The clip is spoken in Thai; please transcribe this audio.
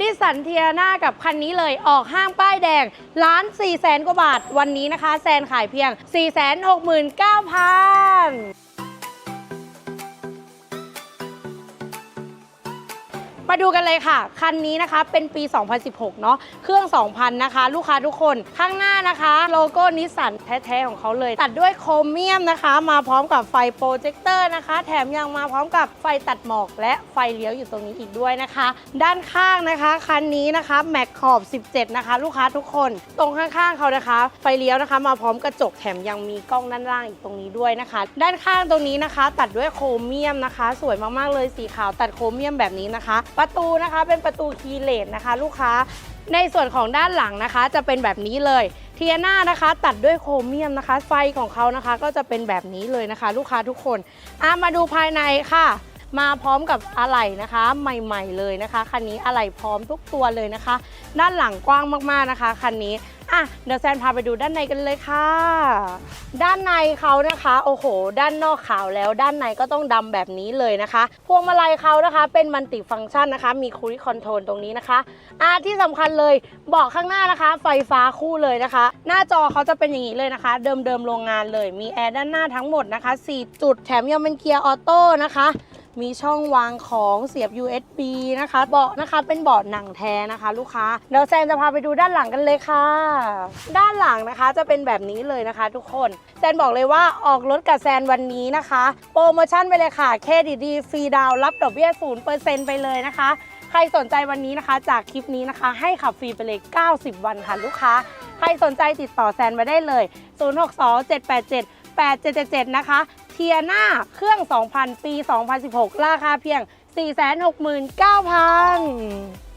นิสสันเทียนากับคันนี้เลยออกห้างป้ายแดงล้าน4ี่แสนกว่าบาท วันนี้นะคะ แซนขายเพียง 4 6 9 0 0 0 มาดูกันเลยค่ะ คันนี้นะคะเป็นปี 2016 เนาะเครื่อง 2,000 นะคะ ลูกค้าทุกคนข้างหน้านะคะ โลโก้นิสสันแท้ๆของเขาเลย ตัดด้วยโครเมียมนะคะ มาพร้อมกับไฟโปรเจคเตอร์นะคะ แถมยังมาพร้อมกับไฟตัดหมอก และไฟเลี้ยวอยู่ตรงนี้อีกด้วยนะคะ ด้านข้างนะคะคันนี้นะคะแม็กขอบ 17 นะคะ ลูกค้าทุกคน ตรงข้างๆเขานะคะ ไฟเลี้ยวนะคะ มาพร้อมกระจกแถมยังมีกล้องด้านล่างอีกตรงนี้ด้วยนะคะ ด้านข้างตรงนี้นะคะ ตัดด้วยโครเมียมนะคะ สวยมากๆเลยสีขาวตัดโครเมียมแบบนี้นะคะประตูนะคะเป็นประตูคีเลตนะคะ ลูกค้าในส่วนของด้านหลังนะคะ จะเป็นแบบนี้เลยเทียน่านะคะ ตัดด้วยโครเมียมนะคะ ไฟของเขานะคะ ก็จะเป็นแบบนี้เลยนะคะ ลูกค้าทุกคนอะมาดูภายในค่ะ มาพร้อมกับอะไหล่นะคะ ใหม่ ๆ เลยนะคะคันนี้อะไหล่พร้อมทุกตัวเลยนะคะ ด้านหลังกว้างมากๆนะคะคันนี้อะเดี๋ยวแซนพาไปดูด้านในกันเลยค่ะ ด้านในเขานะคะ โอ้โห ด้านนอกขาวแล้วด้านในก็ต้องดำแบบนี้เลยนะคะพวงมาลัยเขานะคะ เป็นมัลติฟังก์ชันนะคะ มีคู i คอนโทรลตรงนี้นะคะอ่าที่สำคัญเลยเบาะข้างหน้านะคะ ไฟฟ้าคู่เลยนะคะ หน้าจอเขาจะเป็นอย่างนี้เลยนะคะ เดิมๆโรงงานเลยมีแอร์ด้านหน้าทั้งหมดนะคะ 4 จุดแถมยังเป็นเกียร์ออโต้นะคะ มีช่องวางของเสียบ USB นะคะเบาะนะคะเป็นเบาะหนังแท้นะคะ ลูกค้าเดี๋ยวแซนจะพาไปดูด้านหลังกันเลยค่ะ ด้านหลังนะคะจะเป็นแบบนี้เลยนะคะ ทุกคนแซนบอกเลยว่าออกรถกับแซนวันนี้นะคะ โปรโมชั่นไปเลยค่ะเครดิตดีฟรีดาวรับดอกเบี้ย0%ไปเลยนะคะใครสนใจวันนี้นะคะ จากคลิปนี้นะคะ ให้ขับฟรีไปเลย 90 วันค่ะลูกค้า ใครสนใจติดต่อแซนมาได้เลย 062 787 8777 นะคะ เทียนาเครื่อง 2,000 ปี 2016 ราคาเพียง 469,000